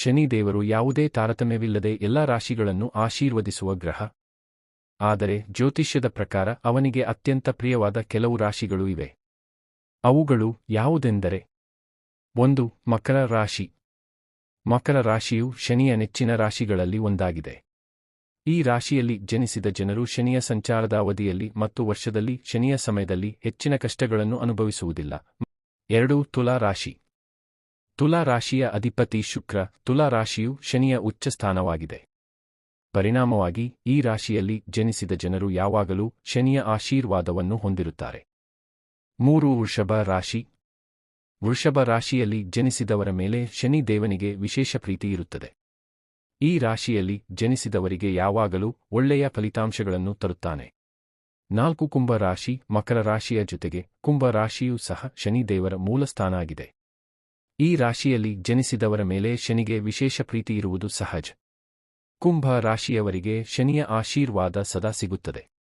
ಶನಿದೇವರು ಯಾವುದೇ ತಾರತಮ್ಯವಿಲ್ಲದೆ ಎಲ್ಲಾ ರಾಶಿಗಳನ್ನು ಆಶೀರ್ವದಿಸುವ ಗ್ರಹ. ಆದರೆ ಜ್ಯೋತಿಷ್ಯದ ಪ್ರಕಾರ ಅವನಿಗೆ ಅತ್ಯಂತ ಪ್ರಿಯವಾದ ಕೆಲವು ರಾಶಿಗಳು ಇವೆ. ಅವುಗಳು ಯಾವುದೆಂದರೆ ಒಂದು, ಮಕರ ರಾಶಿ. ಮಕರ ರಾಶಿಯು ಶನಿಯ ನೆಚ್ಚಿನ ರಾಶಿಗಳಲ್ಲಿ ಒಂದಾಗಿದೆ. ಈ ರಾಶಿಯಲ್ಲಿ ಜನಿಸಿದ ಜನರು ಶನಿಯ ಸಂಚಾರದ ಅವಧಿಯಲ್ಲಿ ಮತ್ತು ವರ್ಷದಲ್ಲಿ ಶನಿಯ ಸಮಯದಲ್ಲಿ ಹೆಚ್ಚಿನ ಕಷ್ಟಗಳನ್ನು ಅನುಭವಿಸುವುದಿಲ್ಲ. ಎರಡು, ತುಲಾ ರಾಶಿ. ತುಲಾ ರಾಶಿಯ ಅಧಿಪತಿ ಶುಕ್ರ, ತುಲಾ ರಾಶಿಯು ಶನಿಯ ಉಚ್ಚ ಸ್ಥಾನವಾಗಿದೆ. ಪರಿಣಾಮವಾಗಿ, ಈ ರಾಶಿಯಲ್ಲಿ ಜನಿಸಿದ ಜನರು ಯಾವಾಗಲೂ ಶನಿಯ ಆಶೀರ್ವಾದವನ್ನು ಹೊಂದಿರುತ್ತಾರೆ. ಮೂರು ವೃಷಭ ರಾಶಿ. ವೃಷಭ ರಾಶಿಯಲ್ಲಿ ಜನಿಸಿದವರ ಮೇಲೆ ಶನಿ ದೇವನಿಗೆ ವಿಶೇಷ ಪ್ರೀತಿ ಇರುತ್ತದೆ. ಈ ರಾಶಿಯಲ್ಲಿ ಜನಿಸಿದವರಿಗೆ ಯಾವಾಗಲೂ ಒಳ್ಳೆಯ ಫಲಿತಾಂಶಗಳನ್ನು ತರುತ್ತಾನೆ. ನಾಲ್ಕು ಕುಂಭ ರಾಶಿ, ಮಕರ ರಾಶಿಯ ಜೊತೆಗೆ ಕುಂಭ ರಾಶಿಯೂ ಸಹ ಶನಿದೇವರ ಮೂಲಸ್ಥಾನ ಆಗಿದೆ. ಈ ರಾಶಿಯಲ್ಲಿ ಜನಿಸಿದವರ ಮೇಲೆ ಶನಿಗೆ ವಿಶೇಷ ಪ್ರೀತಿ ಇರುವುದು ಸಹಜ. ಕುಂಭ ರಾಶಿಯವರಿಗೆ ಶನಿಯ ಆಶೀರ್ವಾದ ಸದಾ ಸಿಗುತ್ತದೆ.